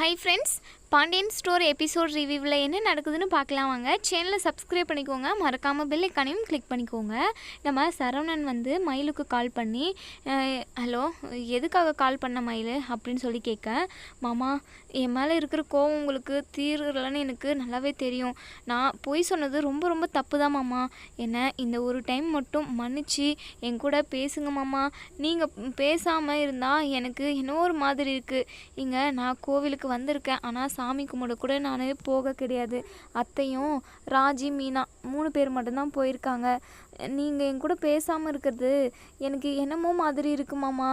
Hi friends, Pandian store episode ரிவ்யூவில் என்ன நடக்குதுன்னு பார்க்கலாம் வாங்க. சேனலை சப்ஸ்கிரைப் பண்ணிக்கோங்க. மறக்காமல் பெல் ஐக்கானையும் கிளிக் பண்ணிக்கோங்க. நம்ம சரவணன் வந்து மயிலுக்கு கால் பண்ணி ஹலோ எதுக்காக கால் பண்ண மயில்? அப்படின்னு சொல்லி கேட்க மாமா என் மேலே இருக்கிற கோவம் உங்களுக்கு தீரலன்னு எனக்கு நல்லாவே தெரியும். நான் பொய் சொன்னது ரொம்ப ரொம்ப தப்பு தான் மாமா. என்ன இந்த ஒரு டைம் மட்டும் மன்னிச்சு என் கூட பேசுங்க மாமா. நீங்கள் பேசாமல் இருந்தால் எனக்கு என்னோ ஒரு மாதிரி இருக்குது இங்கே நான் கோவிலுக்கு வந்திருக்கேன். ஆனால் சாமி கும்பிட கூட நான் போக கிடையாது. அத்தையும் ராஜி மீனா மூணு பேர் மட்டும்தான் போயிருக்காங்க. நீங்கள் என் கூட பேசாமல் இருக்கிறது எனக்கு என்னமோ மாதிரி இருக்குமாம்மா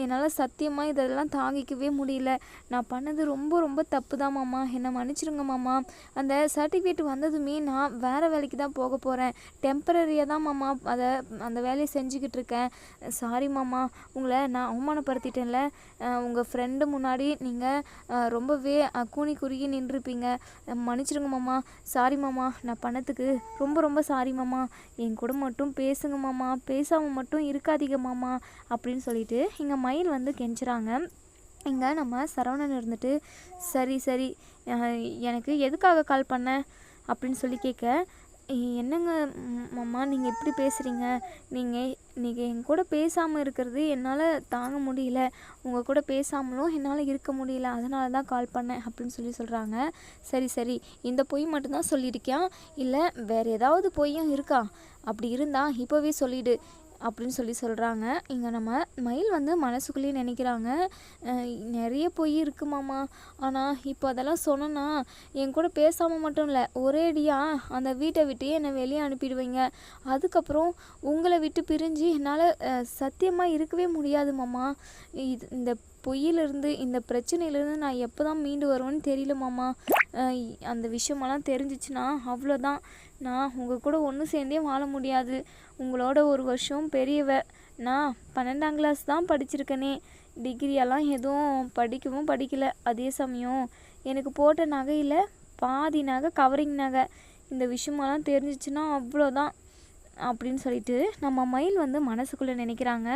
என்னால் சத்தியமாக இதெல்லாம் தாங்கிக்கவே முடியல. நான் பண்ணது ரொம்ப ரொம்ப தப்பு தான் மாமா. என்னை மன்னிச்சிடுங்க மாமா. அந்த சர்டிஃபிகேட் வந்ததுமே நான் வேறு வேலைக்கு தான் போக போகிறேன் டெம்பரரியாக தான் மாமா அதை அந்த வேலையை செஞ்சுக்கிட்டு இருக்கேன். சாரி மாமா. உங்களை நான் அவமானப்படுத்திட்டேன்ல. உங்கள் ஃப்ரெண்டு முன்னாடி நீங்கள் ரொம்பவே கூணி கூனி குறுகி நின்றுருப்பீங்க. மன்னிச்சிடுங்க மாமா. சாரி மாமா. நான் பண்ணதுக்கு ரொம்ப ரொம்ப சாரி மாமா. என் கூட மட்டும் பேசுங்க மாமா பேசாமல் மட்டும் இருக்காதீங்க மாமா அப்படின்னு சொல்லிட்டு இங்கே மயில் வந்து கெஞ்சுறாங்க. இங்கே நம்ம சரவணன் இருந்துட்டு சரி சரி எனக்கு எதுக்காக கால் பண்ண? அப்படின்னு சொல்லி கேட்க என்னங்க மாமா நீங்கள் எப்படி பேசுகிறீங்க நீங்கள் நீங்கள் என் கூட பேசாமல் இருக்கிறது என்னால் தாங்க முடியல. உங்கள் கூட பேசாமலும் என்னால் இருக்க முடியல. அதனால தான் கால் பண்ணேன் அப்படின்னு சொல்லி சொல்கிறாங்க சரி சரி. இந்த பொய் மட்டும்தான் சொல்லியிருக்கியா? இல்லை வேறு ஏதாவது பொய்யும் இருக்கா? அப்படி இருந்தால் இப்போவே சொல்லிடு. அப்படின்னு சொல்லி சொல்கிறாங்க இங்கே நம்ம மயில் வந்து மனசுக்குள்ளேயே நினைக்கிறாங்க. நிறைய பொய் இருக்குமாம்மா ஆனால் இப்போ அதெல்லாம் சொன்னேன்னா என் கூட பேசாமல் மட்டும் இல்லை ஒரேடியாக அந்த வீட்டை விட்டு என்னை வெளியே அனுப்பிடுவீங்க. அதுக்கப்புறம் உங்களை விட்டு பிரிஞ்சு என்னால் சத்தியமாக இருக்கவே முடியாது மாமா. இது இந்த பொய்யிலிருந்து இந்த பிரச்சனையிலேருந்து நான் எப்போ தான் மீண்டு வருவேன்னு தெரியல மாமா. அந்த விஷயமெல்லாம் தெரிஞ்சிச்சுன்னா அவ்வளோதான் நான் உங்கள் கூட ஒன்று சேர்ந்தே வாழ முடியாது. உங்களோட ஒரு வருஷம் பெரியவ. நான் பன்னெண்டாம் கிளாஸ் தான் படிச்சிருக்கேனே. டிகிரியெல்லாம் எதுவும் படிக்கவும் படிக்கல. அதே சமயம் எனக்கு போட்ட நகையில் பாதி நகை கவரிங் நகை. இந்த விஷயமெல்லாம் தெரிஞ்சிச்சுன்னா அவ்வளோதான் அப்படின்னு சொல்லிட்டு நம்ம மயில் வந்து மனசுக்குள்ளே நினைக்கிறாங்க.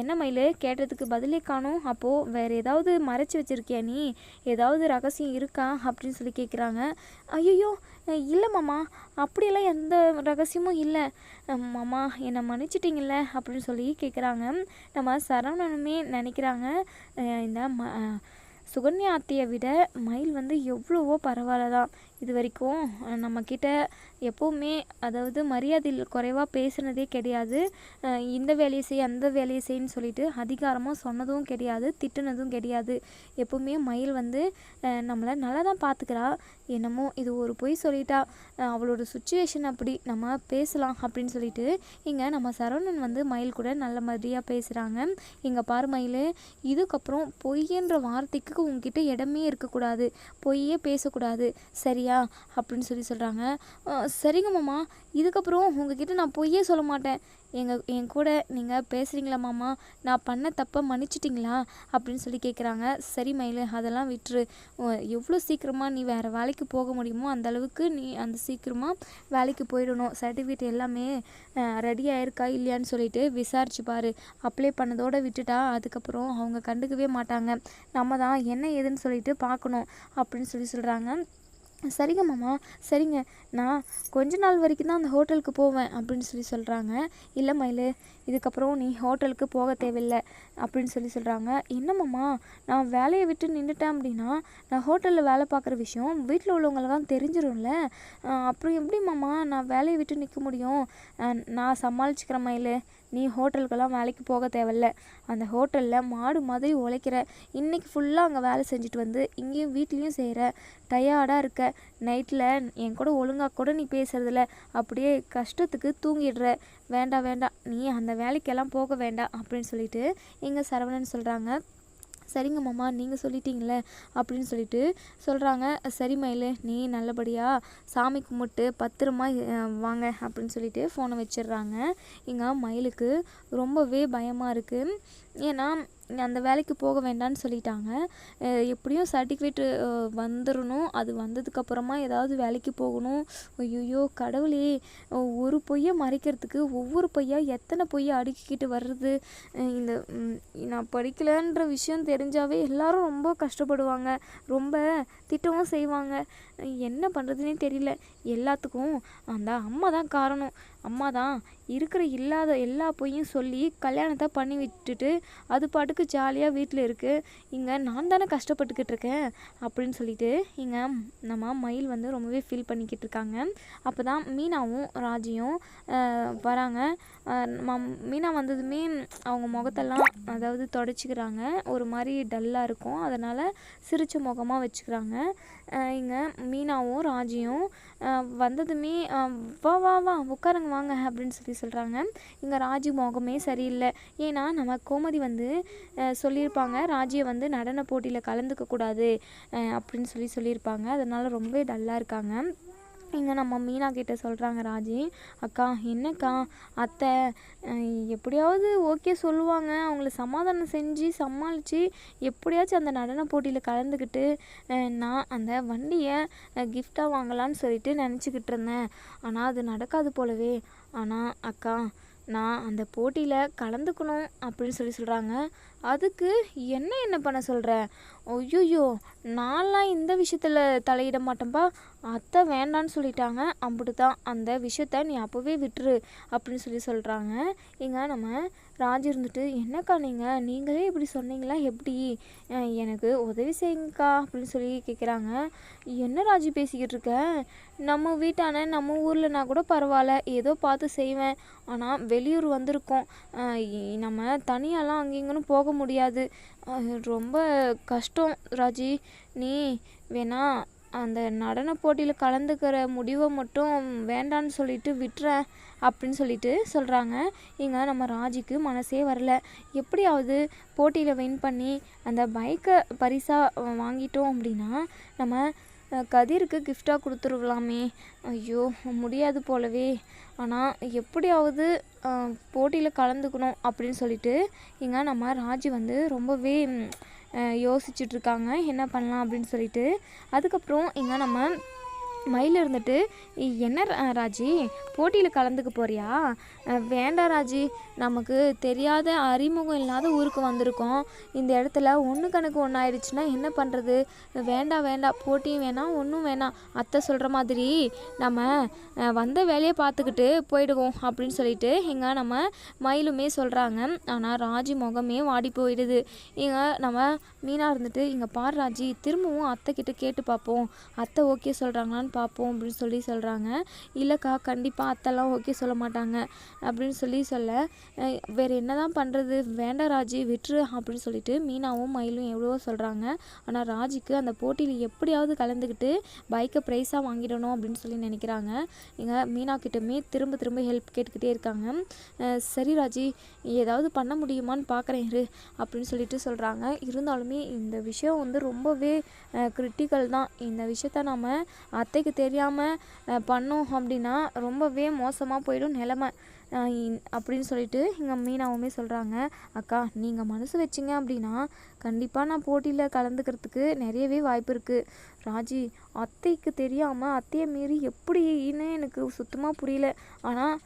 என்ன மயில்? கேட்டதுக்கு பதிலே காணும். அப்போது வேறு ஏதாவது மறைச்சி வச்சிருக்கியா நீ? ஏதாவது ரகசியம் இருக்கா? அப்படின்னு சொல்லி கேட்குறாங்க ஐயோ இல்லை மாமா. அப்படியெல்லாம் எந்த ரகசியமும் இல்லை. மாமா என்னை மன்னிச்சிட்டிங்கல்ல? அப்படின்னு சொல்லி கேட்குறாங்க நம்ம சரவணனுமே நினைக்கிறாங்க. இந்த ம சுகன்யா அத்தையை விட மயில் வந்து எவ்வளவோ பரவாயில்ல தான் இது வரைக்கும் நம்மக்கிட்ட எப்போவுமே அதாவது மரியாதையில் குறைவாக பேசுனதே கிடையாது. இந்த வேலையை செய் அந்த வேலையை செய்ன்னு சொல்லிட்டு அதிகாரமாக சொன்னதும் கிடையாது திட்டுனதும் கிடையாது. எப்போவுமே மயில் வந்து நம்மளை நல்லா தான் பார்த்துக்கிறா என்னமோ இது ஒரு பொய் சொல்லிட்டா. அவளோட சுச்சுவேஷன் அப்படி நம்ம பேசலாம் அப்படின்னு சொல்லிட்டு இங்கே நம்ம சரவணன் வந்து மயில் கூட நல்ல மாதிரியாக பேசுகிறாங்க இங்கே பாரு மயில் இதுக்கப்புறம் பொய்யன்ற வார்த்தைக்கு உங்ககிட்ட இடமே இருக்கக்கூடாது. பொய்யே பேசக்கூடாது. சரியா? அப்படின்னு சொல்லி சொல்கிறாங்க சரிங்க மாமா. இதுக்கப்புறம் உங்ககிட்ட நான் பொய்யே சொல்ல மாட்டேன். எங்கள் என் கூட நீங்கள் பேசுகிறீங்களா மாமா? நான் பண்ண தப்பை மன்னிச்சிட்டிங்களா? அப்படின்னு சொல்லி கேட்குறாங்க சரி மயிலு அதெல்லாம் விட்டுரு. எவ்வளோ சீக்கிரமாக நீ வேறு வேலைக்கு போக முடியுமோ அந்த அளவுக்கு நீ அந்த சீக்கிரமாக வேலைக்கு போயிடணும். சர்டிஃபிகேட் எல்லாமே ரெடி ஆயிருக்கா இல்லையான்னு சொல்லிட்டு விசாரிச்சு பாரு. அப்ளை பண்ணதோடு விட்டுட்டா அதுக்கப்புறம் அவங்க கண்டுக்கவே மாட்டாங்க. நம்ம தான் என்ன ஏதுன்னு சொல்லிட்டு பார்க்கணும் அப்படின்னு சொல்லி சொல்கிறாங்க சரிங்க மாமா சரிங்க. நான் கொஞ்ச நாள் வரைக்கும் தான் அந்த ஹோட்டலுக்கு போவேன் அப்படின்னு சொல்லி சொல்கிறாங்க இல்லை மயில் இதுக்கப்புறம் நீ ஹோட்டலுக்கு போக தேவையில்லை அப்படின்னு சொல்லி சொல்கிறாங்க என்னம்மாம்மா நான் வேலையை விட்டு நின்றுட்டேன் அப்படின்னா நான் ஹோட்டலில் வேலை பார்க்குற விஷயம் வீட்டில் உள்ளவங்களெல்லாம் தெரிஞ்சிடும்ல அப்புறம் எப்படி மாமா? நான் வேலையை விட்டு நிற்க முடியும். நான் சமாளிச்சுக்கிற மயில். நீ ஹோட்டலுக்கெல்லாம் வேலைக்கு போக தேவையில்ல. அந்த ஹோட்டலில் மாடு மாதிரி உழைக்கிற. இன்றைக்கி ஃபுல்லாக அங்கே வேலை செஞ்சுட்டு வந்து இங்கேயும் வீட்லேயும் செய்கிற டயர்டாக இருக்க. நைட்டில் என் கூட ஒழுங்காக கூட நீ பேசுறதில்ல. அப்படியே கஷ்டத்துக்கு தூங்கிடுற. வேண்டாம் வேண்டாம் நீ அந்த வேலைக்கெல்லாம் போக வேண்டாம் அப்படின்னு சொல்லிட்டு எங்கள் சரவணன் சொல்கிறாங்க சரிங்க மாமா நீங்கள் சொல்லிட்டீங்களே அப்படின்னு சொல்லிட்டு சொல்கிறாங்க சரி மயில் நீ நல்லபடியாக சாமி கும்பிட்டு பத்திரமா வாங்க அப்படின்னு சொல்லிட்டு ஃபோனை வச்சிடுறாங்க. இங்கே மயிலுக்கு ரொம்பவே பயமாக இருக்குது ஏன்னா அந்த வேலைக்கு போக வேண்டாம்னு சொல்லிட்டாங்க. எப்படியும் சர்டிஃபிகேட்டு வந்துடணும் அது வந்ததுக்கப்புறமா ஏதாவது வேலைக்கு போகணும். ஐயோ கடவுளே. ஒரு பொய்யை மறைக்கிறதுக்கு ஒவ்வொரு பொய்யா எத்தனை பொய்யை அடுக்கிக்கிட்டு வர்றது? இந்த நான் படிக்கலைன்ற விஷயம் தெரிஞ்சாவே எல்லாரும் ரொம்ப கஷ்டப்படுவாங்க. ரொம்ப திட்டவும் செய்வாங்க. என்ன பண்ணுறதுனே தெரியல. எல்லாத்துக்கும் அந்த அம்மா தான் காரணம். அம்மா தான் இருக்கிற இல்லாத எல்லா பொய்யும் சொல்லி கல்யாணத்தை பண்ணி விட்டுட்டு அது பாட்டுக்கு ஜாலியாக வீட்டில் இருக்குது இங்கே நான் தானே கஷ்டப்பட்டுக்கிட்டு இருக்கேன் அப்படின்னு சொல்லிட்டு இங்கே நம்ம மயில் வந்து ரொம்பவே ஃபீல் பண்ணிக்கிட்டு இருக்காங்க. அப்போ தான் மீனாவும் ராஜியும் வராங்க. அஹ், மீனா வந்ததுமே அவங்க முகத்தெல்லாம் அதாவது தொடச்சிக்கிறாங்க. ஒரு மாதிரி டல்லாக இருக்கும். அதனால் சிரிச்ச முகமாக வச்சுக்கிறாங்க. இங்கே மீனாவும் ராஜியும் வந்ததுமே வா வா வா உட்காருங்க வாங்க அப்படின்னு சொல்லி சொல்கிறாங்க இங்கே ராஜு முகமே சரியில்லை. ஏன்னா நம்ம கோமதி வந்து சொல்லியிருப்பாங்க ராஜியை வந்து நடன போட்டியில் கலந்துக்க கூடாது அப்படின்னு சொல்லி சொல்லியிருப்பாங்க. அதனால் ரொம்பவே டல்லாக இருக்காங்க. இங்கே நம்ம மீனா கிட்ட சொல்கிறாங்க ராஜி. அக்கா என்னக்கா? அத்தை எப்படியாவது ஓகே சொல்லுவாங்க. அவங்கள சமாதானம் செஞ்சு சமாளித்து எப்படியாச்சும் அந்த நடன போட்டியில் கலந்துக்கிட்டு நான் அந்த வண்டியை கிஃப்டாக வாங்கலான்னு சொல்லிட்டு நினச்சிக்கிட்டு இருந்தேன். ஆனால் அது நடக்காது போலவே. ஆனால் அக்கா நான் அந்த போட்டியில் கலந்துக்கணும் அப்படின்னு சொல்லி சொல்கிறாங்க அதுக்கு என்ன என்ன பண்ண சொல்கிற ஐயோயோ நான்லாம் இந்த விஷயத்தில் தலையிட மாட்டேன்ப்பா அத்தை வேண்டான்னு சொல்லிட்டாங்க. அம்புட்டு தான் அந்த விஷயத்த நீ அப்போவே விட்டுரு அப்படின்னு சொல்லி சொல்கிறாங்க இங்கே நம்ம ராஜ் இருந்துட்டு என்னக்கா நீங்கள் நீங்களே இப்படி சொன்னீங்களா? எப்படி? எனக்கு உதவி செய்யுங்கக்கா அப்படின்னு சொல்லி கேட்குறாங்க என்ன ராஜி பேசிக்கிட்டு இருக்க? நம்ம வீட்டான நம்ம ஊர்லனா கூட பரவாயில்ல. ஏதோ பார்த்து செய்வேன். ஆனால் வெளியூர் வந்திருக்கோம். நம்ம தனியாலாம் அங்கேயும் போக முடியாது. ரொம்ப கஷ்டம் ராஜி. நீ வேணா அந்த நடன போட்டியில் கலந்துக்கிற முடிவை மட்டும் வேண்டான்னு சொல்லிட்டு விட்டுறேன் அப்படின்னு சொல்லிட்டு சொல்கிறாங்க இங்கே நம்ம ராஜிக்கு மனசே வரல. எப்படியாவது போட்டியில் வின் பண்ணி அந்த பைக்கை பரிசாக வாங்கிட்டோம் அப்படின்னா நம்ம கதிருக்கு கிஃப்டாக கொடுத்துருக்கலாமே. ஐயோ முடியாது போலவே. ஆனால் எப்படியாவது போட்டியில் கலந்துக்கணும் அப்படின்னு சொல்லிட்டு இங்கே நம்ம ராஜி வந்து ரொம்பவே யோசிச்சுட்ருக்காங்க இருக்காங்க. என்ன பண்ணலாம் அப்படின்னு சொல்லிட்டு அதுக்கப்புறம் இங்கே நம்ம மயில் இருந்துட்டு என்ன ரா- ராஜி? போட்டியில் கலந்துக்க போறியா? வேண்டாம் ராஜி. நமக்கு தெரியாத அறிமுகம் இல்லாத ஊருக்கு வந்திருக்கோம். இந்த இடத்துல ஒன்று கணக்கு ஒன்று ஆயிடுச்சுன்னா என்ன பண்ணுறது வேண்டாம் வேண்டாம் போட்டியும் வேணாம் ஒன்றும் வேணாம். அத்தை சொல்கிற மாதிரி நம்ம வந்த வேலையை பார்த்துக்கிட்டு போயிடுவோம் அப்படின்னு சொல்லிட்டு இங்கே நம்ம மயிலுமே சொல்கிறாங்க ஆனால் ராஜி முகமே வாடி போயிடுது. இங்கே நம்ம மீனாக இருந்துட்டு இங்கே பார் ராஜி திரும்பவும் அத்தை கிட்ட கேட்டு பார்ப்போம். அத்தை ஓகே சொல்கிறாங்களான்னு பார்ப்போம் அப்படின்னு சொல்லி சொல்கிறாங்க இல்லைக்கா கண்டிப்பாக அத்தைலாம் ஓகே சொல்ல மாட்டாங்க. அப்படின்னு சொல்லி சொல்ல வேறு என்ன தான் பண்ணுறது வேண்டாம் ராஜி விட்டுரு அப்படின்னு சொல்லிட்டு மீனாவும் மயிலும் எவ்வளவோ சொல்கிறாங்க ஆனால் ராஜிக்கு அந்த போட்டியில் எப்படியாவது கலந்துக்கிட்டு பைக்கை ப்ரைஸாக வாங்கிடணும் அப்படின்னு சொல்லி நினைக்கிறாங்க. இங்கே மீனா கிட்டமே திரும்ப திரும்ப ஹெல்ப் கேட்டுக்கிட்டே இருக்காங்க. சரி ராஜி ஏதாவது பண்ண முடியுமான்னு பார்க்குறேன் இரு அப்படின்னு சொல்லிட்டு சொல்கிறாங்க இருந்தாலுமே இந்த விஷயம் வந்து ரொம்பவே கிரிட்டிக்கல் தான். இந்த விஷயத்த நம்ம அத்தைக்கு தெரியாமல் பண்ணோம் அப்படின்னா ரொம்பவே மோசமாக போயிடும் நிலமை. இன்- அப்படின்னு சொல்லிட்டு எங்கள் மீனாவுமே சொல்கிறாங்க அக்கா நீங்கள் மனசு வச்சிங்க அப்படின்னா கண்டிப்பாக நான் போட்டியில் கலந்துக்கிறதுக்கு நிறையவே வாய்ப்பு இருக்குது ராஜி அத்தைக்கு தெரியாமல் அத்தையை மீறி எப்படின்னு எனக்கு சுத்தமாக புரியல. ஆனால்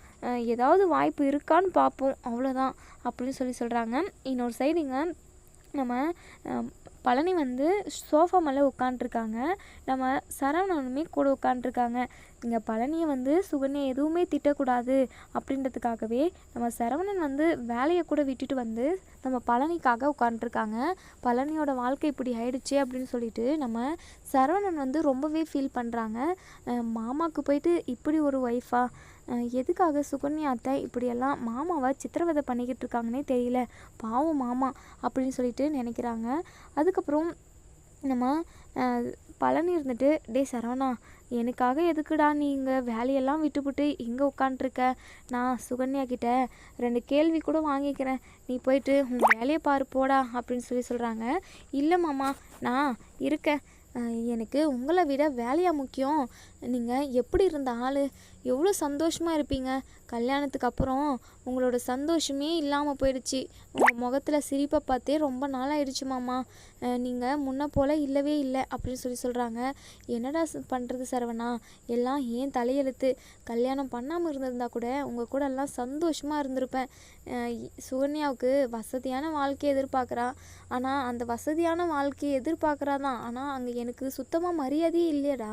ஏதாவது வாய்ப்பு இருக்கான்னு பார்ப்போம் அவ்வளோதான் அப்படின்னு சொல்லி சொல்கிறாங்க இன்னொரு சைடுங்க நம்ம பழனி வந்து சோஃபா மேலே உட்காண்ட்ருக்காங்க நம்ம சரவணனுமே கூட உட்காண்ட்ருக்காங்க இங்கே பழனியை வந்து சுகன்யா எதுவுமே திட்டக்கூடாது அப்படின்றதுக்காகவே நம்ம சரவணன் வந்து வேலையை கூட விட்டுட்டு வந்து நம்ம பழனிக்காக உட்காண்ட்ருக்காங்க பழனியோட வாழ்க்கை இப்படி ஆயிடுச்சு அப்படின்னு சொல்லிட்டு நம்ம சரவணன் வந்து ரொம்பவே ஃபீல் பண்ணுறாங்க மாமாவுக்கு போயிட்டு இப்படி ஒரு ஒய்ஃபா எதுக்காக சுகன்யா அத்தை இப்படியெல்லாம் மாமாவை சித்திரவதை பண்ணிக்கிட்டு இருக்காங்கன்னே தெரியல. பாவம் மாமா அப்படின்னு சொல்லிட்டு நினைக்கிறாங்க. அதுக்கப்புறம் நம்ம பழனி இருந்துட்டு டே சரவணா எனக்காக எதுக்குடா நீங்கள் வேலையெல்லாம் விட்டுப்புட்டு இங்கே உட்காண்ட்ருக்க நான் சுகன்யா கிட்ட ரெண்டு கேள்வி கூட வாங்கிக்கிறேன். நீ போயிட்டு உன் வேலையை பாரு போடா அப்படின்னு சொல்லி சொல்கிறாங்க இல்லை மாமா நான் இருக்கேன். எனக்கு உங்களை விட வேலையாக முக்கியம். நீங்கள் எப்படி இருந்த ஆள்? எவ்வளோ சந்தோஷமாக இருப்பீங்க. கல்யாணத்துக்கு அப்புறம் உங்களோட சந்தோஷமே இல்லாமல் போயிடுச்சு. உங்கள் முகத்தில் சிரிப்பை பார்த்தே ரொம்ப நாள் ஆயிடுச்சு மாமா நீங்கள் முன்ன போல் இல்லவே இல்லை அப்படின்னு சொல்லி சொல்கிறாங்க என்னடா பண்ணுறது சரவணா? எல்லாம் ஏன் தலையெழுத்து? கல்யாணம் பண்ணாமல் இருந்திருந்தா கூட உங்கள் கூட எல்லாம் சந்தோஷமாக இருந்திருப்பேன். அஹ் சுகன்யாவுக்கு வசதியான வாழ்க்கையை எதிர்பார்க்குறா. ஆனால் அந்த வசதியான வாழ்க்கையை எதிர்பார்க்குறா தான். ஆனால் அங்கே எனக்கு சுத்தமாக மரியாதையே இல்லையடா.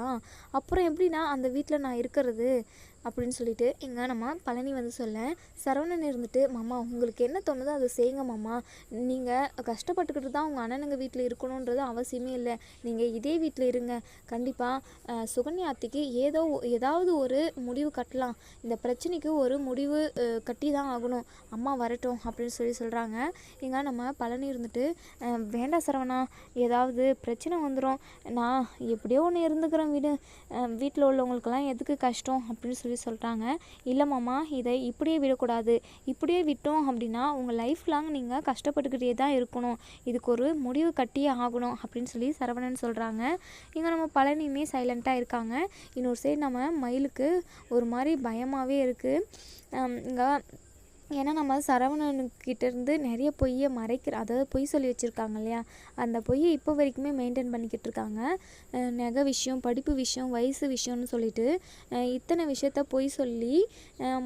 அப்புறம் எப்படிண்ணா அந்த வீட்டில் நான் இருக்கிறது அப்படின்னு சொல்லிட்டு எங்கள் நம்ம பழனி வந்து சொல்ல சரவணன் இருந்துட்டு மாமா உங்களுக்கு என்ன தோணுதோ அதை செய்யுங்க மாமா. நீங்கள் கஷ்டப்பட்டுக்கிட்டு தான் உங்கள் அண்ணனுங்க வீட்டில் இருக்கணுன்றது அவசியமே இல்லை. நீங்கள் இதே வீட்டில் இருங்க. கண்டிப்பாக சுகன்யா அத்தைக்கு ஏதோ ஒ- ஏதாவது ஒரு முடிவு கட்டலாம். இந்த பிரச்சனைக்கு ஒரு முடிவு கட்டி தான் ஆகணும். அம்மா வரட்டும் அப்படின்னு சொல்லி சொல்கிறாங்க எங்கள் நம்ம பழனி இருந்துட்டு வேண்டாம் சரவணா. ஏதாவது பிரச்சனை வந்துடும் நான் எப்படியோ ஒன்று இருந்துக்கிறேன் வீடு. வீட்டில் உள்ளவங்களுக்கெல்லாம் எதுக்கு கஷ்டம்? அப்படின்னு சொல்லி சொல்கிறாங்க இல்லை மாமா இதை இப்படியே விடக்கூடாது. இப்படியே விட்டோம் அப்படின்னா உங்கள் லைஃப் லாங் நீங்கள் கஷ்டப்பட்டுக்கிட்டே தான் இருக்கணும். இதுக்கு ஒரு முடிவு கட்டியே ஆகணும் அப்படின்னு சொல்லி சரவணன் சொல்கிறாங்க இங்கே நம்ம பழனியுமே சைலண்ட்டாக இருக்காங்க. இன்னொரு சைடு நம்ம மயிலுக்கு ஒரு மாதிரி பயமாகவே இருக்குது இங்கே ஏன்னா நம்ம சரவணனுக்கிட்டேருந்து நிறைய பொய்யை மறைக்கிற அதாவது பொய் சொல்லி வச்சுருக்காங்க இல்லையா? அந்த பொய்யை இப்போ வரைக்குமே மெயின்டைன் பண்ணிக்கிட்டு இருக்காங்க. நகை விஷயம் படிப்பு விஷயம் வயசு விஷயம்னு சொல்லிட்டு இத்தனை விஷயத்த பொய் சொல்லி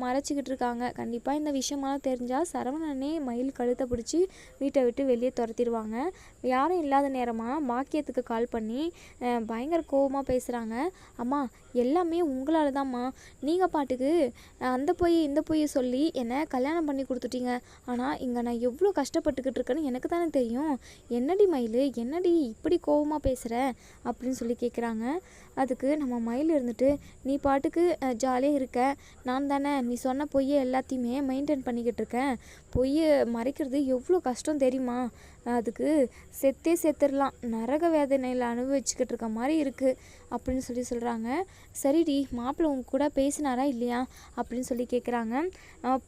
மறைச்சிக்கிட்டு இருக்காங்க. கண்டிப்பாக இந்த விஷயமெல்லாம் தெரிஞ்சால் சரவணனே மயில் கழுத்தை பிடிச்சி வீட்டை விட்டு வெளியே துரத்திடுவாங்க. யாரும் இல்லாத நேரமாக பாக்கியத்துக்கு கால் பண்ணி பயங்கர கோவமாக பேசுகிறாங்க அம்மா எல்லாமே உங்களால் தான்மா நீங்கள் பாட்டுக்கு அந்த பொய் இந்த பொய்யை சொல்லி என்னை கல்யாணம் பண்ணி கொடுத்துட்டீங்க. ஆனால் இங்கே நான் எவ்வளோ கஷ்டப்பட்டுக்கிட்டு இருக்கேன்னு எனக்கு தானே தெரியும். என்னடி மயில் என்னடி இப்படி கோவமாக பேசுகிற அப்படின்னு சொல்லி கேட்குறாங்க அதுக்கு நம்ம மயில் இருந்துட்டு நீ பாட்டுக்கு ஜாலியாக இருக்க. நான் தானே நீ சொன்ன பொய்யை எல்லாத்தையுமே மெயின்டைன் பண்ணிக்கிட்டு இருக்கேன். பொய்யை மறைக்கிறது எவ்வளோ கஷ்டம் தெரியுமா? அதுக்கு செத்தே செத்துடலாம். நரக வேதனையில் அனுபவிச்சுக்கிட்டு இருக்க மாதிரி இருக்குது அப்படின்னு சொல்லி சொல்கிறாங்க சரிடி மாப்பிள்ளை உங்க கூட பேசினாரா இல்லையா அப்படின்னு சொல்லி கேட்குறாங்க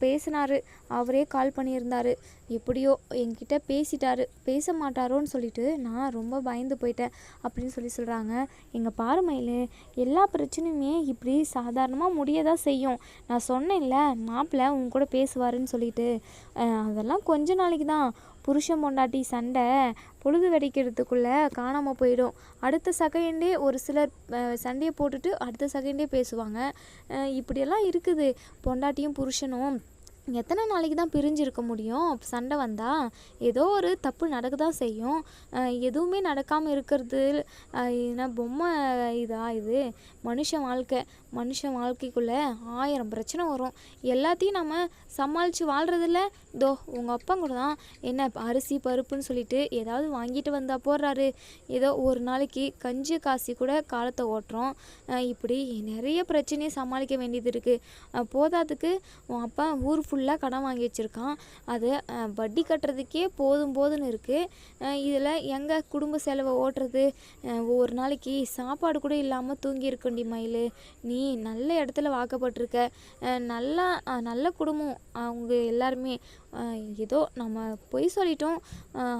பேசினாரு. அவரே கால் பண்ணியிருந்தார். எப்படியோ என்கிட்ட பேசிட்டாரு. பேச மாட்டாரோன்னு சொல்லிட்டு நான் ரொம்ப பயந்து போயிட்டேன் அப்படின்னு சொல்லி சொல்கிறாங்க எங்கள் பாருமையில் எல்லா பிரச்சனையுமே இப்படி சாதாரணமாக முடிய தான் செய்யும். நான் சொன்னேன்ல மாப்பிள்ளை உன் கூட பேசுவாருன்னு சொல்லிட்டு. அதெல்லாம் கொஞ்ச நாளைக்கு தான் புருஷன் பொண்டாட்டி சண்டை பொழுது வெடிக்கிறதுக்குள்ளே காணாமல் போயிடும். அடுத்த செகண்டே ஒரு சிலர் சண்டையை போட்டுட்டு அடுத்த செகண்டே பேசுவாங்க. இப்படியெல்லாம் இருக்குது. பொண்டாட்டியும் புருஷனும் எத்தனை நாளைக்கு தான் பிரிஞ்சு இருக்க முடியும்? சண்டை வந்தால் ஏதோ ஒரு தப்பு நடக்க தான் செய்யும் எதுவுமே நடக்காமல் இருக்கிறது ஏன்னா என்ன பொம்மை இதா இது? மனுஷன் வாழ்க்கை மனுஷன் வாழ்க்கைக்குள்ளே ஆயிரம் பிரச்சனை வரும். எல்லாத்தையும் நம்ம சமாளித்து வாழ்கிறதில்ல இதோ உங்கள் அப்பா கூட தான் என்ன அரிசி பருப்புன்னு சொல்லிட்டு ஏதாவது வாங்கிட்டு வந்தால் போடுறாரு. ஏதோ ஒரு நாளைக்கு கஞ்சி காசி கூட காலத்தை ஓட்டுறோம். இப்படி நிறைய பிரச்சனையை சமாளிக்க வேண்டியது இருக்குது போதாதுக்கு உன் அப்பா ஊர் ஃபுல்லாக கடன் வாங்கி வச்சுருக்கான். அது வட்டி கட்டுறதுக்கே போதும் போதுன்னு இருக்குது இதில் எங்கே குடும்ப செலவை ஓட்டுறது? ஒவ்வொரு நாளைக்கு சாப்பாடு கூட இல்லாமல் தூங்கியிருக்கண்டி மயில். நீ நல்ல இடத்துல வாக்கப்பட்டிருக்க. நல்லா நல்ல குடும்பம். அவங்க எல்லாருமே ஏதோ நம்ம பொய் சொல்லிட்டோம்.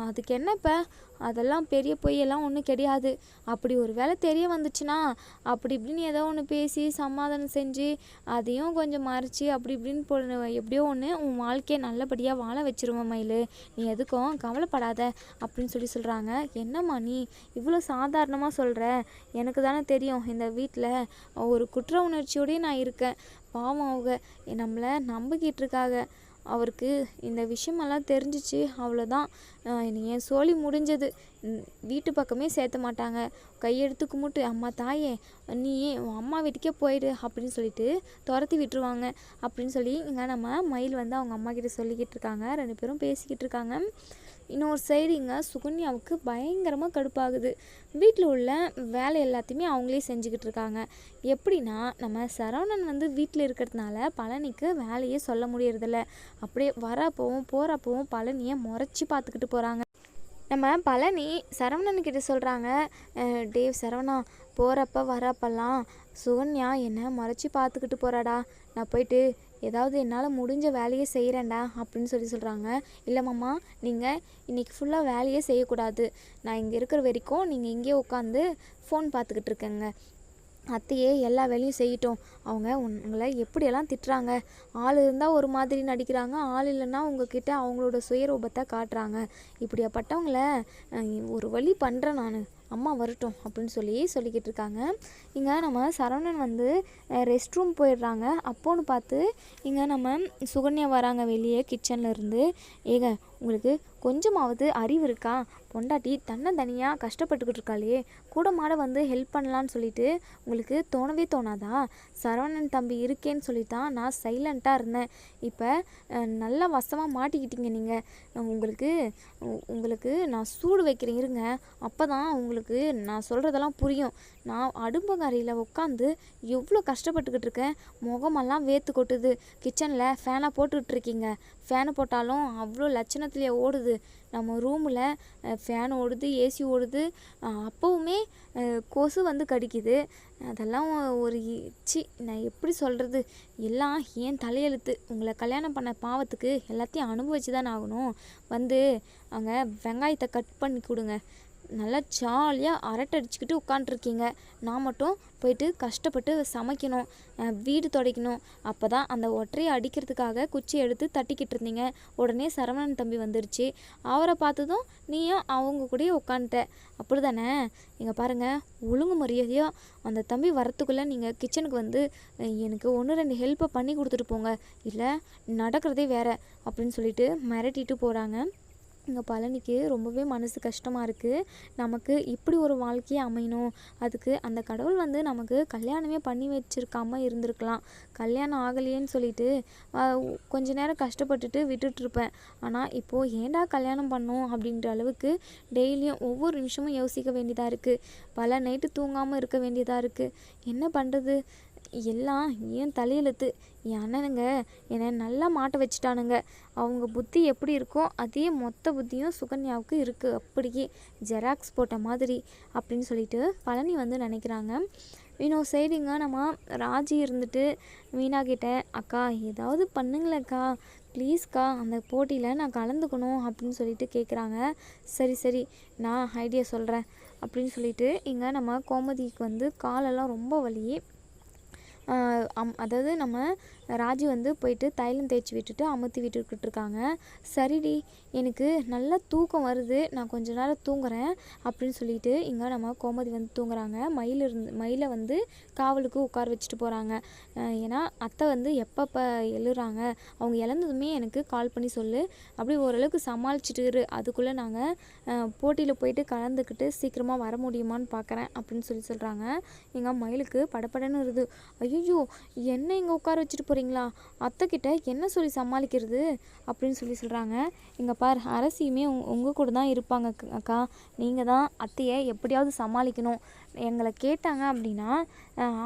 அதுக்கு என்ன இப்போ? அதெல்லாம் பெரிய பொய்யெல்லாம் ஒன்றும் கிடையாது. அப்படி ஒரு வேலை தெரிய வந்துச்சுன்னா அப்படி இப்படின்னு ஏதோ ஒன்று பேசி சமாதானம் செஞ்சு அதையும் கொஞ்சம் மறைச்சி அப்படி இப்படின்னு போ எப்படியோ ஒன்று உன் வாழ்க்கையை நல்லபடியாக வாழ வச்சிருவோம் மயில். நீ எதுக்கும் கவலைப்படாத அப்படின்னு சொல்லி சொல்கிறாங்க என்னம்மா நீ இவ்வளோ சாதாரணமாக சொல்கிற எனக்கு தானே தெரியும். இந்த வீட்டில் ஒரு குற்ற உணர்ச்சியோடய நான் இருக்கேன். பாவம் அவங்க. நம்மளை நம்பிக்கிட்டு இருக்காங்க. அவருக்கு இந்த விஷயமெல்லாம் தெரிஞ்சிச்சு அவ்வளோதான் என் சோழி முடிஞ்சது. வீட்டு பக்கமே சேர்த்த மாட்டாங்க. கையெடுத்து கும்பிட்டு அம்மா தாயே நீ உன் அம்மா வீட்டுக்கே போயிடு அப்படின்னு சொல்லிட்டு துரத்தி விட்டுருவாங்க. அப்படின்னு சொல்லி இங்கே நம்ம மயில் வந்து அவங்க அம்மா கிட்ட சொல்லிக்கிட்டு இருக்காங்க. ரெண்டு பேரும் பேசிக்கிட்டு இருக்காங்க. இன்னொரு சைடு இங்கே சுகன்யாவுக்கு பயங்கரமாக கடுப்பாகுது. வீட்டில் உள்ள வேலை எல்லாத்தையுமே அவங்களே செஞ்சுக்கிட்டு இருக்காங்க. எப்படின்னா நம்ம சரவணன் வந்து வீட்டில் இருக்கிறதுனால பழனிக்கு வேலையே சொல்ல முடியறதில்ல. அப்படியே வரப்போவும் போகிறப்பவும் பழனியை முறைச்சி பார்த்துக்கிட்டு போகிறாங்க நம்ம பழனி சரவணன்கிட்ட சொல்கிறாங்க டேவ் சரவணா போகிறப்ப வரப்பெல்லாம் சுகன்யா என்னை மறைச்சி பார்த்துக்கிட்டு போகிறாடா நான் போயிட்டு ஏதாவது என்னால் முடிஞ்ச வேலையை செய்கிறேன்டா அப்படின்னு சொல்லி சொல்கிறாங்க இல்லை மாமா நீங்கள் இன்றைக்கி ஃபுல்லாக வேலையே செய்யக்கூடாது. நான் இங்கே இருக்கிற வரைக்கும் நீங்கள் இங்கேயே உட்காந்து ஃபோன் பார்த்துக்கிட்டு இருக்கேங்க. அத்தையே எல்லா வேலையும் செய்யட்டும். அவங்க உங்களை எப்படியெல்லாம் திட்டுறாங்க? ஆள் இருந்தால் ஒரு மாதிரி நடிக்கிறாங்க. ஆள் இல்லைன்னா உங்ககிட்ட அவங்களோட சுயரூபத்தை காட்டுறாங்க. இப்படியாப்பட்டவங்கள ஒரு வழி பண்ணுறேன் நான். அம்மா வரட்டும் அப்படின்னு சொல்லி சொல்லிக்கிட்டு இருக்காங்க. இங்கே நம்ம சரவணன் வந்து ரெஸ்ட் ரூம் போயிடுறாங்க. அப்போன்னு பார்த்து இங்கே நம்ம சுகன்யா வராங்க வெளியே கிச்சன்ல இருந்து. ஏங்க உங்களுக்கு கொஞ்சமாவது அறிவு இருக்கா? பொண்டாட்டி தன்னை தனியாக கஷ்டப்பட்டுக்கிட்டு இருக்காளே கூட மாட வந்து ஹெல்ப் பண்ணலான்னு சொல்லிட்டு உங்களுக்கு தோணவே தோணாதா? சரவணன் தம்பி இருக்கேன்னு சொல்லி தான் நான் சைலண்ட்டாக இருந்தேன். இப்போ நல்லா வசமாக மாட்டிக்கிட்டீங்க நீங்கள் உங்களுக்கு உங்களுக்கு நான் சூடு வைக்கிறேன் இருங்க. அப்போ தான் உங்களுக்கு நான் சொல்கிறதெல்லாம் புரியும். நான் அடுப்பங்கரையில் உட்காந்து எவ்வளோ கஷ்டப்பட்டுக்கிட்டு இருக்கேன். முகமெல்லாம் வேர்த்து கொட்டுது. கிச்சனில் ஃபேனை போட்டுக்கிட்டு இருக்கீங்க. ஃபேனை போட்டாலும் அவ்வளோ லட்சணத்துலேயே ஓடுது. நம்ம ரூமில் ஃபேன் ஓடுது ஏசி ஓடுது. அப்போவுமே கொசு வந்து கடிக்குது. அதெல்லாம் ஒரு சி நான் எப்படி சொல்கிறது எல்லாம் ஏன் தலையெழுத்து. உங்களை கல்யாணம் பண்ண பாவத்துக்கு எல்லாத்தையும் அனுபவிச்சு தான் ஆகணும். வந்து அங்கே வெங்காயத்தை கட் பண்ணி கொடுங்க. நல்லா ஜாலியாக அரட்டை அடிச்சுக்கிட்டு உட்காண்ட்ருக்கீங்க நான் மட்டும் போயிட்டு கஷ்டப்பட்டு சமைக்கணும் வீடு துடைக்கணும். அப்போ தான் அந்த ஒற்றையை அடிக்கிறதுக்காக குச்சி எடுத்து தட்டிக்கிட்டு இருந்தீங்க. உடனே சரவணன் தம்பி வந்துருச்சு. அவரை பார்த்ததும் நீயும் அவங்க கூடயே உட்காந்துட்ட அப்படி தானே இங்கே பாருங்கள் ஒழுங்கு மரியாதையாக அந்த தம்பி வரத்துக்குள்ளே நீங்கள் கிச்சனுக்கு வந்து எனக்கு ஒன்று ரெண்டு ஹெல்ப்பை பண்ணி கொடுத்துட்டு போங்க. இல்லை நடக்கிறதே வேற அப்படின்னு சொல்லிட்டு மிரட்டிட்டு போகிறாங்க இங்கே பழனிக்கு ரொம்பவே மனசு கஷ்டமாக இருக்குது நமக்கு இப்படி ஒரு வாழ்க்கையை அமையணும். அதுக்கு அந்த கடவுள் வந்து நமக்கு கல்யாணமே பண்ணி வச்சிருக்காமல் இருந்திருக்கலாம். கல்யாணம் ஆகலையேன்னு சொல்லிட்டு கொஞ்ச நேரம் கஷ்டப்பட்டுட்டு விட்டுட்ருப்பேன் ஆனால் இப்போது ஏன்டா கல்யாணம் பண்ணோம் அப்படின்ற அளவுக்கு டெய்லியும் ஒவ்வொரு நிமிஷமும் யோசிக்க வேண்டியதாக இருக்குது பல நைட்டு தூங்காமல் இருக்க வேண்டியதாக இருக்குது என்ன பண்ணுறது எல்லாம் ஏன் தலையெழுத்து. என் அண்ணனுங்க என்னை நல்லா மாட்ட வச்சுட்டானுங்க. அவங்க புத்தி எப்படி இருக்கோ அதே மொத்த புத்தியும் சுகன்யாவுக்கு இருக்குது அப்படியே ஜெராக்ஸ் போட்ட மாதிரி அப்படின்னு சொல்லிட்டு பழனி வந்து நினைக்கிறாங்க. இன்னொரு சைடுங்க நம்ம ராஜி இருந்துட்டு மீனா கிட்ட அக்கா ஏதாவது பண்ணுங்களேக்கா ப்ளீஸ்க்கா அந்த போட்டியில் நான் கலந்துக்கணும் அப்படின்னு சொல்லிட்டு கேட்குறாங்க சரி சரி. நான் ஐடியா சொல்கிறேன் அப்படின்னு சொல்லிட்டு இங்கே நம்ம கோமதிக்கு வந்து காலெல்லாம் ரொம்ப வலி. அம் அதாவது நம்ம ராஜி வந்து போயிட்டு தைலம் தேய்ச்சி விட்டுட்டு அமுத்தி விட்டுக்கிட்டு இருக்காங்க சரிடி எனக்கு நல்லா தூக்கம் வருது. நான் கொஞ்ச நேரம் தூங்குறேன் அப்படின்னு சொல்லிட்டு இங்கே நம்ம கோமதி வந்து தூங்குறாங்க. மயில் இருந்து மயிலை வந்து காவலுக்கு உட்கார வச்சுட்டு போகிறாங்க ஏன்னா அத்தை வந்து எப்பப்போ எழுறாங்க? அவங்க இழந்ததுமே எனக்கு கால் பண்ணி சொல்லு. அப்படி ஓரளவுக்கு சமாளிச்சுட்டு அதுக்குள்ளே நாங்கள் போட்டியில் போயிட்டு கலந்துக்கிட்டு சீக்கிரமாக வர முடியுமான்னு பார்க்குறேன் அப்படின்னு சொல்லி சொல்கிறாங்க எங்கள் மயிலுக்கு படப்படன்னு வருது. ஐயோ என்ன இங்கே உட்கார வச்சுட்டு போகிறீங்களா அத்தைக்கிட்ட என்ன சொல்லி சமாளிக்கிறது? அப்படின்னு சொல்லி சொல்கிறாங்க இங்கே பார் அரசியுமே உங் உங்கள் கூட தான் இருப்பாங்க அக்கா. நீங்கள் தான் அத்தையை எப்படியாவது சமாளிக்கணும். எங்களை கேட்டாங்க அப்படின்னா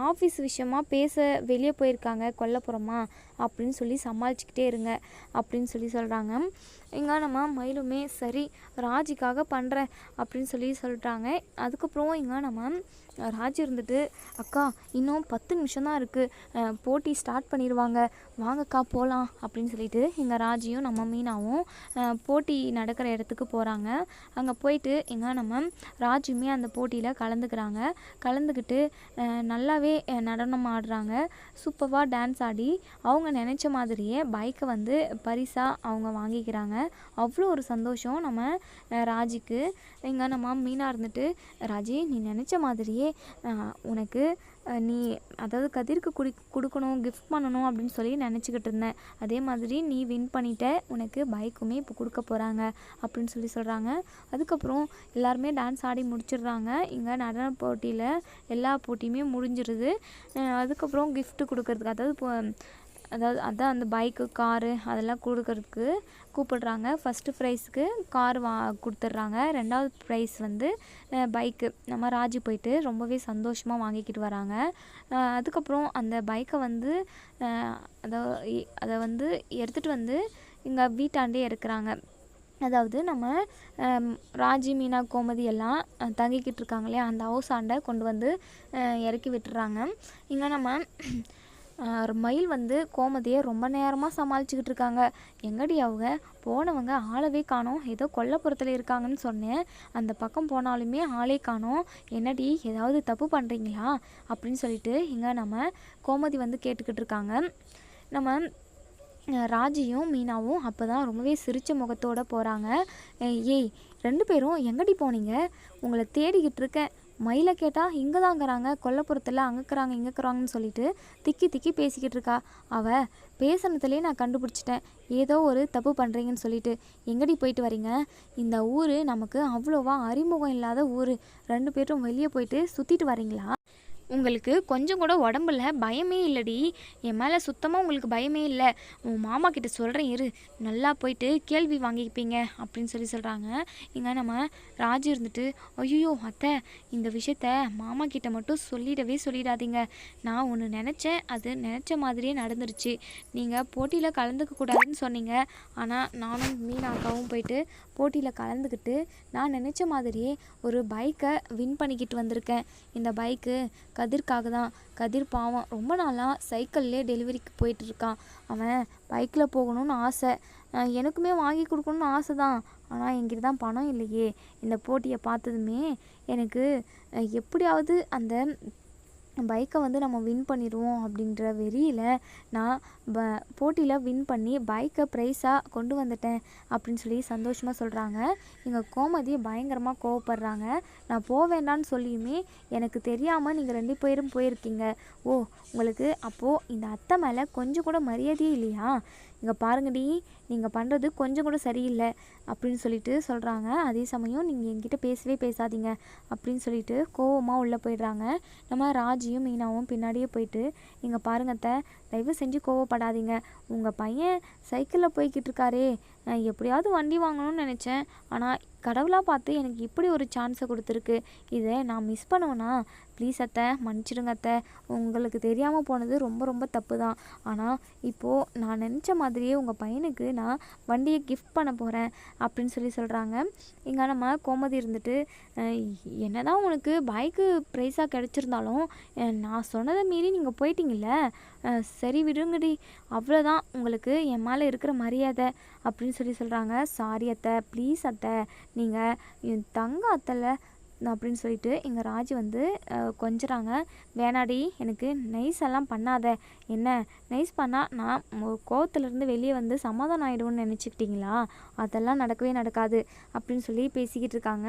ஆஃபீஸ் விஷயமா பேச வெளியே போயிருக்காங்க கொல்லப்புறமா அப்படின்னு சொல்லி சமாளிச்சுக்கிட்டே இருங்க அப்படின்னு சொல்லி சொல்கிறாங்க இங்கே நம்ம மயிலுமே சரி ராஜிக்காக பண்ணுறேன் அப்படின்னு சொல்லி சொல்கிறாங்க அதுக்கப்புறம் இங்கே நம்ம ராஜி இருந்துட்டு அக்கா இன்னும் பத்து நிமிஷம் தான் இருக்குது போட்டி ஸ்டார்ட் பண்ணிடுவாங்க வாங்கக்கா போகலாம் அப்படின்னு சொல்லிட்டு எங்கள் ராஜியும் நம்ம மீனாவும் போட்டி நடக்கிற இடத்துக்கு போகிறாங்க அங்கே போயிட்டு இங்கே நம்ம ராஜுமே அந்த போட்டியில் கலந்துக்கிறாங்க. கலந்துக்கிட்டு நல்லாவே நடனம் ஆடுறாங்க. சூப்பராக டான்ஸ் ஆடி அவங்க நினச்ச மாதிரியே பைக்கை வந்து பரிசாக அவங்க வாங்கிக்கிறாங்க. அவ்வளோ ஒரு சந்தோஷம் நம்ம ராஜிக்கு. இங்கே நம்ம மீனாக இருந்துட்டு ராஜி நீ நினச்ச மாதிரியே உனக்கு நீ அதாவது கதிர்க்கு குடி கொடுக்கணும் கிஃப்ட் பண்ணணும் அப்படின்னு சொல்லி நினச்சிக்கிட்டு இருந்தேன். அதே மாதிரி நீ வின் பண்ணிட்ட உனக்கு பைக்குமே இப்போ கொடுக்க போகிறாங்க அப்படின்னு சொல்லி சொல்கிறாங்க அதுக்கப்புறம் எல்லாருமே டான்ஸ் ஆடி முடிச்சிடுறாங்க. இங்கே நடன போட்டியில் எல்லா போட்டியுமே முடிஞ்சிருது. அதுக்கப்புறம் கிஃப்ட்டு கொடுக்கறதுக்கு அதாவது இப்போ அதாவது அதான் அந்த பைக்கு காரு அதெல்லாம் கொடுக்கறதுக்கு கூப்பிடுறாங்க. ஃபஸ்ட்டு ப்ரைஸுக்கு கார் வா கொடுத்துட்றாங்க. ரெண்டாவது ப்ரைஸ் வந்து பைக்கு நம்ம ராஜி போயிட்டு ரொம்பவே சந்தோஷமாக வாங்கிக்கிட்டு வராங்க. அதுக்கப்புறம் அந்த பைக்கை வந்து அதை அதை வந்து எடுத்துகிட்டு வந்து இங்கே வீட்டாண்டே இருக்கிறாங்க அதாவது நம்ம ராஜி மீனா கோமதி எல்லாம் தங்கிக்கிட்டு இருக்காங்க இல்லையா? அந்த ஹவுஸ் ஆண்டை கொண்டு வந்து இறக்கி விட்டுறாங்க. இங்கே நம்ம மயில் வந்து கோமதியை ரொம்ப நேரமாக சமாளிச்சுக்கிட்டு இருக்காங்க. எங்கடி அவங்க? போனவங்க ஆளவே காணோம். ஏதோ கொல்லப்புறத்தில் இருக்காங்கன்னு சொன்னேன். அந்த பக்கம் போனாலுமே ஆளே காணோம். என்னடி ஏதாவது தப்பு பண்ணுறீங்களா அப்படின்னு சொல்லிட்டு இங்கே நம்ம கோமதி வந்து கேட்டுக்கிட்டு இருக்காங்க. நம்ம ராஜியும் மீனாவும் அப்போ தான் ரொம்பவே சிரித்த முகத்தோட போகிறாங்க ஏய் ரெண்டு பேரும் எங்கடி போனீங்க? உங்களை தேடிக்கிட்டு இருக்கேன். மயிலை கேட்டால் இங்கே தாங்கிறாங்க கொல்லப்புறத்தில் அங்கக்கிறாங்க இங்கக்கிறாங்கன்னு சொல்லிட்டு திக்கி திக்கி பேசிக்கிட்டு இருக்கா. அவள் பேசுனதுலேயே நான் கண்டுபிடிச்சிட்டேன். ஏதோ ஒரு தப்பு பண்ணுறீங்கன்னு சொல்லிட்டு. எங்கடி போயிட்டு வரீங்க? இந்த ஊர் நமக்கு அவ்வளோவா அறிமுகம் இல்லாத ஊர். ரெண்டு பேரும் வெளியே போயிட்டு சுற்றிட்டு வரீங்களா? உங்களுக்கு கொஞ்சம் கூட உடம்புல பயமே இல்லடி. என் மேலே சுத்தமாக உங்களுக்கு பயமே இல்லை. உன் மாமா கிட்ட சொல்கிறேன் இரு. நல்லா போயிட்டு கேள்வி வாங்கிப்பீங்க அப்படின்னு சொல்லி சொல்கிறாங்க இங்கே நம்ம ராஜு இருந்துட்டு ஐயோ அத்தை இந்த விஷயத்த மாமா கிட்ட மட்டும் சொல்லிடவே சொல்லிடாதீங்க. நான் ஒன்று நினச்சேன் அது நினச்ச மாதிரியே நடந்துருச்சு. நீங்கள் போட்டியில் கலந்துக்க கூடாதுன்னு சொன்னீங்க. ஆனால் நானும் மீனாக்காவும் போயிட்டு போட்டியில் கலந்துக்கிட்டு நான் நினச்ச மாதிரியே ஒரு பைக்கை வின் பண்ணிக்கிட்டு வந்திருக்கேன். இந்த பைக்கு கதிர்க்காக தான். கதிர் பாவம். ரொம்ப நாளாக சைக்கிள்லேயே டெலிவரிக்கு போயிட்டுருக்கான். அவன் பைக்கில் போகணும்னு ஆசை. எனக்குமே வாங்கி கொடுக்கணும்னு ஆசை தான். ஆனால் என்கிட்ட தான் பணம் இல்லையே. இந்த போட்டியை பார்த்ததுமே எனக்கு எப்படியாவது அந்த பைக்கை வந்து நம்ம வின் பண்ணிடுவோம் அப்படின்ற வெறியில் நான் ப போட்டியில் வின் பண்ணி பைக்கை ப்ரைஸாக கொண்டு வந்துட்டேன் அப்படின்னு சொல்லி சந்தோஷமாக சொல்கிறாங்க எங்கள் கோமதி பயங்கரமாக கோவப்படுறாங்க. நான் போவேண்டான்னு சொல்லியுமே எனக்கு தெரியாமல் நீங்கள் ரெண்டு பேரும் போயிருக்கீங்க. ஓ உங்களுக்கு அப்போது இந்த அத்தை மேலே கொஞ்சம் கூட மரியாதையே இல்லையா? இங்கே பாருங்கடி நீங்கள் பண்ணுறது கொஞ்சம் கூட சரியில்லை அப்படின்னு சொல்லிட்டு சொல்கிறாங்க அதே சமயம் நீங்கள் என்கிட்ட பேசவே பேசாதீங்க அப்படின்னு சொல்லிட்டு கோவமாக உள்ளே போயிடுறாங்க. நம்ம ராஜியும் மீனாவும் பின்னாடியே போயிட்டு இங்கே பாருங்க அத்தை தயவு செஞ்சு கோவப்படாதீங்க. உங்கள் பையன் சைக்கிளில் போய்கிட்டு இருக்காரே நான் எப்படியாவது வண்டி வாங்கணும்னு நினச்சேன். ஆனால் கடவுளாக பார்த்து எனக்கு இப்படி ஒரு சான்ஸை கொடுத்துருக்கு. இதை நான் மிஸ் பண்ணுவேனா? ப்ளீஸ் அத்தை மன்னிச்சிடுங்க அத்தை. உங்களுக்கு தெரியாமல் போனது ரொம்ப ரொம்ப தப்பு தான் ஆனால் இப்போது நான் நினச்ச மாதிரியே உங்கள் பையனுக்கு நான் வண்டியை கிஃப்ட் பண்ண போகிறேன் அப்படின்னு சொல்லி சொல்கிறாங்க இங்கே நம்ம கோமதி இருந்துட்டு என்ன என்னதான் உனக்கு பைக்கு ப்ரைஸாக கிடச்சிருந்தாலும் நான் சொன்னதை மீறி நீங்கள் போயிட்டீங்கல்ல? சரி விடுங்கடி. அவ்வளோதான் உங்களுக்கு என் மேலே இருக்கிற மரியாதை அப்படின்னு சொல்லி சொல்கிறாங்க சாரி அத்தை. ப்ளீஸ் அத்தை. நீங்கள் என் தங்க அத்தைல அப்படின்னு சொல்லிட்டு எங்கள் ராஜி வந்து கொஞ்சறாங்க கொஞ்சுறாங்க. வேணாடி எனக்கு நைஸ் எல்லாம் பண்ணாத. என்ன? நைஸ் பண்ணால் நான் கோவத்துலேருந்து வெளியே வந்து சமாதானம் ஆகிடுவோன்னு நினச்சிக்கிட்டிங்களா? அதெல்லாம் நடக்கவே நடக்காது. அப்படின்னு சொல்லி பேசிக்கிட்டு இருக்காங்க.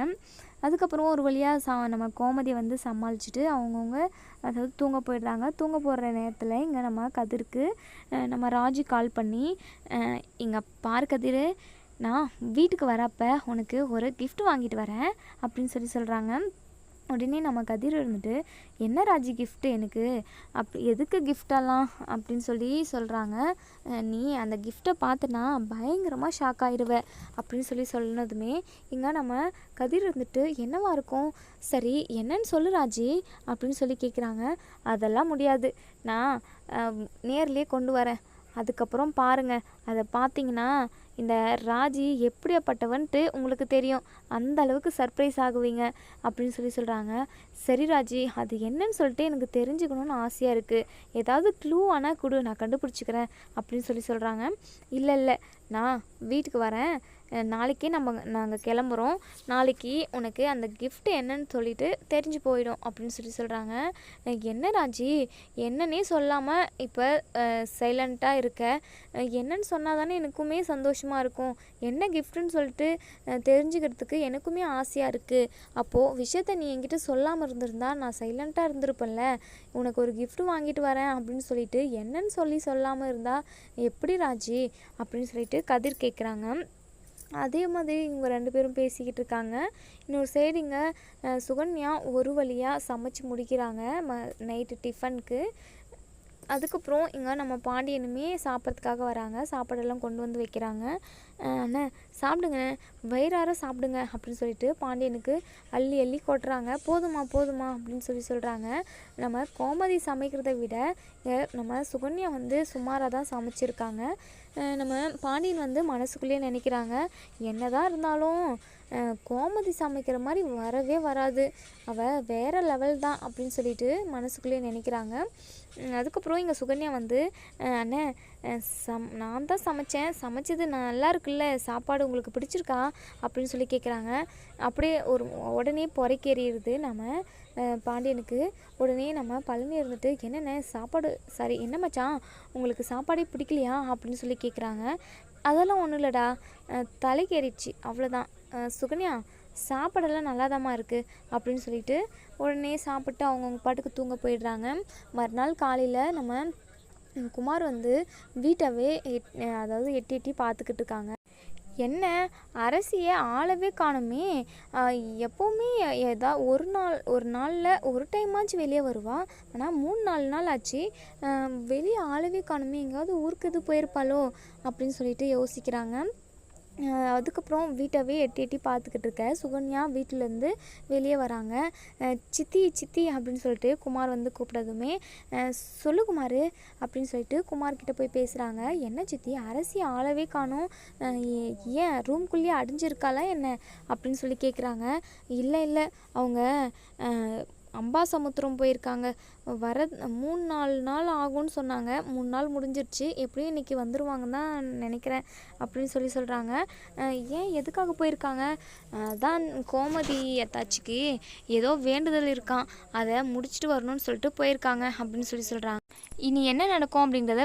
அதுக்கப்புறம் ஒரு வழியாக சா நம்ம கோமதியை வந்து சமாளிச்சுட்டு அவங்கவுங்க அதாவது தூங்க போயிடுறாங்க. தூங்க போடுற நேரத்தில் இங்கே நம்ம கதிருக்கு நம்ம ராஜி கால் பண்ணி இங்கே பார்க்கதிர் கதிர் நான் வீட்டுக்கு வரப்ப உனக்கு ஒரு கிஃப்ட் வாங்கிட்டு வரேன் அப்படின்னு சொல்லி சொல்கிறாங்க உடனே நம்ம கதிர் இருந்துட்டு என்ன ராஜி கிஃப்ட் எனக்கு? அப் எதுக்கு கிஃப்டெல்லாம் அப்படின்னு சொல்லி சொல்கிறாங்க நீ அந்த கிஃப்ட்டை பார்த்தனா பயங்கரமாக ஷாக் ஆயிடுவ அப்படின்னு சொல்லி சொன்னதுமே இங்கே நம்ம கதிர் இருந்துட்டு என்னவா இருக்கும்? சரி என்னன்னு சொல்லு ராஜி. அப்படின்னு சொல்லி கேட்குறாங்க அதெல்லாம் முடியாது. நான் நேர்லேயே கொண்டு வரேன். அதுக்கப்புறம் பாருங்கள் அதை பார்த்தீங்கன்னா இந்த ராஜி எப்படியாப்பட்டவன்ட்டு உங்களுக்கு தெரியும். அந்த அளவுக்கு சர்ப்ரைஸ் ஆகுவீங்க அப்படின்னு சொல்லி சொல்கிறாங்க சரி ராஜி அது என்னன்னு சொல்லிட்டு எனக்கு தெரிஞ்சுக்கணும்னு ஆசையாக இருக்குது ஏதாவது க்ளூ ஆனால் கொடு நான் கண்டுபிடிச்சிக்கிறேன் அப்படின்னு சொல்லி சொல்கிறாங்க இல்லை இல்லை நான் வீட்டுக்கு வரேன். நாளைக்கே நம்ம நாங்கள் கிளம்புறோம். நாளைக்கு உனக்கு அந்த கிஃப்ட் என்னன்னு சொல்லிட்டு தெரிஞ்சு போயிடும் அப்படின்னு சொல்லி சொல்கிறாங்க என்ன ராஜி? என்னன்னே சொல்லாமல் இப்போ சைலண்ட்டாக இருக்க. என்னன்னு சொன்னால் தானே எனக்குமே சந்தோஷமாக இருக்கும். என்ன கிஃப்ட்டுன்னு சொல்லிட்டு தெரிஞ்சுக்கிறதுக்கு எனக்குமே ஆசையாக இருக்குது அப்போது விஷயத்த நீ என்கிட்ட சொல்லாமல் இருந்திருந்தா நான் சைலண்ட்டாக இருந்திருப்பேன்ல. உனக்கு ஒரு கிஃப்ட் வாங்கிட்டு வரேன் அப்படின்னு சொல்லிட்டு என்னன்னு சொல்லி சொல்லாமல் இருந்தால் எப்படி ராஜி? அப்படின்னு சொல்லிட்டு கதிர் கேட்குறாங்க அதே மாதிரி இவங்க ரெண்டு பேரும் பேசிக்கிட்டு இருக்காங்க. இன்னொரு சைடுங்க சுகன்யா ஒரு வழியாக சமைச்சு முடிக்கிறாங்க ம நைட்டு டிஃபனுக்கு அதுக்கப்புறம் இங்கே நம்ம பாண்டியனுமே சாப்பிட்றதுக்காக வராங்க. சாப்பாடெல்லாம் கொண்டு வந்து வைக்கிறாங்க. அண்ணே சாப்பிடுங்க. வயிறார சாப்பிடுங்க அப்படின்னு சொல்லிட்டு பாண்டியனுக்கு அள்ளி அள்ளி கொட்டுறாங்க. போதுமா போதுமா அப்படின்னு சொல்லி சொல்கிறாங்க நம்ம கோமதி சமைக்கிறதை விட நம்ம சுகன்யா வந்து சுமாராக தான் சமைச்சிருக்காங்க. நம்ம பாண்டியன் வந்து மனசுக்குள்ளேயே நினைக்கிறாங்க என்னதான் இருந்தாலும் கோமதி சமைக்கிற மாதிரி வரவே வராது. அவள் வேறு லெவல் தான் அப்படின்னு சொல்லிட்டு மனசுக்குள்ளேயே நினைக்கிறாங்க. அதுக்கப்புறம் இங்கே சுகன்யா வந்து அண்ணே சம் நான் தான் சமைச்சேன் சமைச்சது நல்லா இருக்குல்ல சாப்பாடு உங்களுக்கு பிடிச்சிருக்கா? அப்படின்னு சொல்லி கேட்குறாங்க அப்படியே ஒரு உடனே பொறைக்கேறிடுது நம்ம பாண்டியனுக்கு உடனே நம்ம பழனி இருந்துட்டு என்னென்ன? சாப்பாடு சாரி என்ன மச்சான்? உங்களுக்கு சாப்பாடே பிடிக்கலையா? அப்படின்னு சொல்லி கேட்குறாங்க அதெல்லாம் ஒன்றும் இல்லைடா. தலைக்கேறிடுச்சு. அவ்வளோதான் சுகன்யா சாப்பாடெல்லாம் நல்லாதாம்மா இருக்குது அப்படின்னு சொல்லிட்டு உடனே சாப்பிட்டு அவங்கவுங்க பாட்டுக்கு தூங்க போயிடுறாங்க. மறுநாள் காலையில் நம்ம குமார் வந்து வீட்டவே எட் அதாவது எட்டி எட்டி பார்த்துக்கிட்டு இருக்காங்க. என்ன? அரசியை ஆளவே காணுமே. எப்போவுமே ஏதா ஒரு நாள் ஒரு நாளில் ஒரு டைமாச்சும் வெளியே வருவா. ஆனால் மூணு நாலு நாள் ஆச்சு. வெளியே ஆளவே காணுமே. எங்கேயாவது ஊருக்கு இது போயிருப்பாளோ அப்படின்னு சொல்லிட்டு யோசிக்கிறாங்க. அதுக்கப்புறம் வீட்டவே எட்டி எட்டி பார்த்துக்கிட்டு இருக்க சுகன்யா வீட்டிலேருந்து வெளியே வராங்க. சித்தி சித்தி அப்படின்னு சொல்லிட்டு குமார் வந்து கூப்பிட்டதுமே சொல்லு குமார் அப்படின்னு சொல்லிட்டு குமார்கிட்ட போய் பேசுகிறாங்க என்ன சித்தி அரசி ஆளவே காணும். ஏ- ஏன் ரூம்குள்ளேயே அடிஞ்சிருக்காளா என்ன? அப்படின்னு சொல்லி கேட்குறாங்க இல்லை இல்லை அவங்க அம்பாசமுத்திரம் போயிருக்காங்க. வர மூணு நாலு நாள் ஆகும்னு சொன்னாங்க. மூணு நாள் முடிஞ்சிருச்சு. எப்படியும் இன்றைக்கி வந்துடுவாங்கன்னு தான் நினைக்கிறேன் அப்படின்னு சொல்லி சொல்கிறாங்க ஏன் எதுக்காக போயிருக்காங்க? அதான் கோமதி அத்தாச்சிக்கு ஏதோ வேண்டுதல் இருக்கான் அதை முடிச்சுட்டு வரணும்னு சொல்லிட்டு போயிருக்காங்க அப்படின்னு சொல்லி சொல்கிறாங்க இனி என்ன நடக்கும் அப்படிங்கிறத